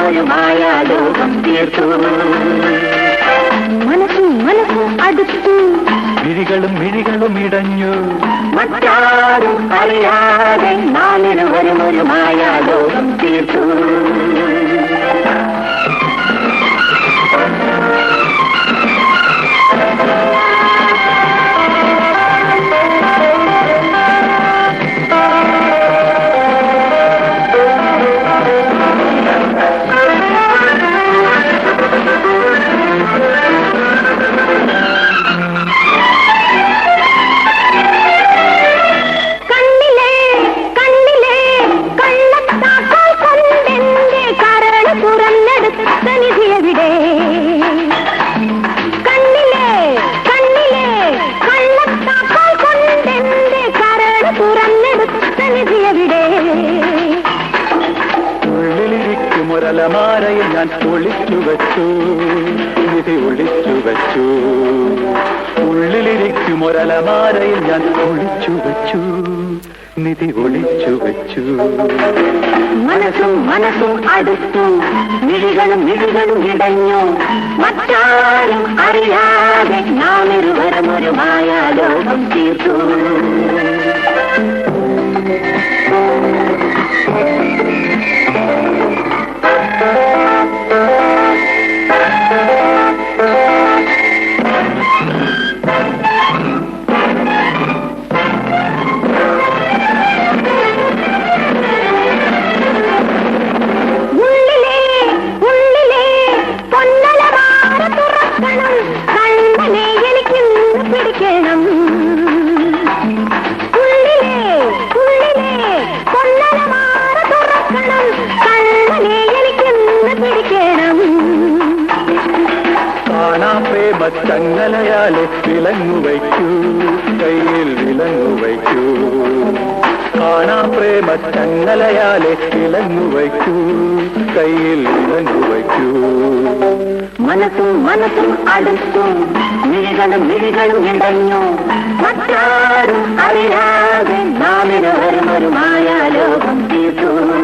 ഒരു മായാലോകം തീർത്തു. മനസ്സും മനസ്സും അടുത്തു. മിഴികളും മിഴികളും ഇടഞ്ഞു. മറ്റാരും അറിയാതെ നാലിരുവരും ഒരു മായാലോകം തീർത്തു. ഒരലമാരയിൽ ഞാൻ ഒളിച്ചു വച്ചു. നിധി ഒളിച്ചു വച്ചു. ഉള്ളിലിരിക്കും ഒരലമാരയിൽ ഞാൻ ഒളിച്ചു വച്ചു. നിധി ഒളിച്ചു വച്ചു. മനസ്സും മനസ്സും അടുത്തു. മിഴികളും മിഴികളും ഇടഞ്ഞു. മറ്റാരും അറിയാതെ നാം ഇരുവരും ഒരു മായാലോകം തീർത്തു. വിലങ്ങു വയ്ക്കൂ കയ്യിൽ വിലങ്ങു വയ്ക്കൂ. കാണാം പ്രേമ ചങ്ങലയാലെ വിലങ്ങു വയ്ക്കൂ കയ്യിൽ വിലങ്ങു വയ്ക്കൂ. മനസ്സും മനസ്സും അടുത്തു മിഴികളും മിഴികളും ഇടഞ്ഞു മറ്റാരും അറിയാതെ നാമിന് വരുമൊരു മായാലോകം തീർത്തു.